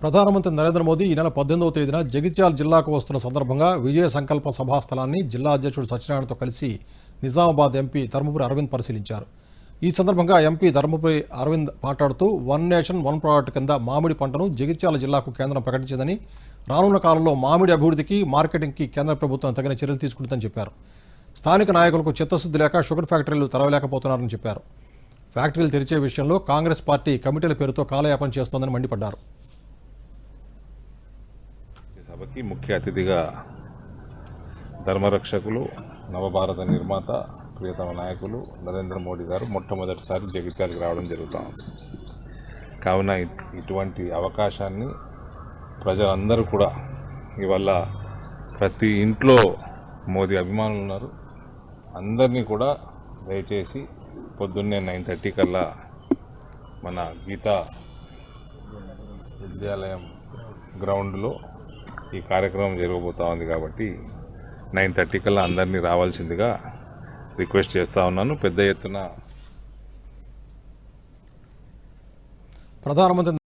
ప్రధానమంత్రి నరేంద్ర మోదీ ఈ నెల పద్దెనిమిదవ తేదీన జగిత్యాల జిల్లాకు వస్తున్న సందర్భంగా విజయ సంకల్ప సభా స్థలాన్ని జిల్లా అధ్యక్షుడు సత్యనారాయణతో కలిసి నిజామాబాద్ ఎంపీ ధర్మపురి అరవింద్ పరిశీలించారు. ఈ సందర్భంగా ఎంపీ ధర్మపురి అరవింద్ మాట్లాడుతూ వన్ నేషన్ వన్ ప్రోడక్ట్ కింద మామిడి పంటను జగిత్యాల జిల్లాకు కేంద్రం ప్రకటించిందని రానున్న కాలంలో మామిడి అభివృద్ధికి మార్కెటింగ్కి కేంద్ర ప్రభుత్వం తగిన చర్యలు తీసుకుంటుందని చెప్పారు. స్థానిక నాయకులకు చిత్తశుద్ధి లేక షుగర్ ఫ్యాక్టరీలు తెరవలేకపోతున్నారని చెప్పారు. ఫ్యాక్టరీలు తెరిచే విషయంలో కాంగ్రెస్ పార్టీ కమిటీల పేరుతో కాలయాపన చేస్తోందని మండిపడ్డారు. సభకి ముఖ్య అతిథిగా ధర్మరక్షకులు నవభారత నిర్మాత ప్రియతమ నాయకులు నరేంద్ర మోడీ గారు మొట్టమొదటిసారి జగిత్యాలకు రావడం జరుగుతాం కావున ఇటువంటి అవకాశాన్ని ప్రజలందరూ కూడా ఇవల్ల ప్రతి ఇంట్లో మోదీ అభిమానులు ఉన్నారు. అందరినీ కూడా దయచేసి పొద్దున్నే నైన్ థర్టీ కల్లా మన గీతా విద్యాలయం గ్రౌండ్లో ఈ కార్యక్రమం జరగబోతా ఉంది కాబట్టి నైన్ థర్టీ కల్లా అందరినీ రావాల్సిందిగా రిక్వెస్ట్ చేస్తూ ఉన్నాను. పెద్ద ఎత్తున ప్రధానమంత్రి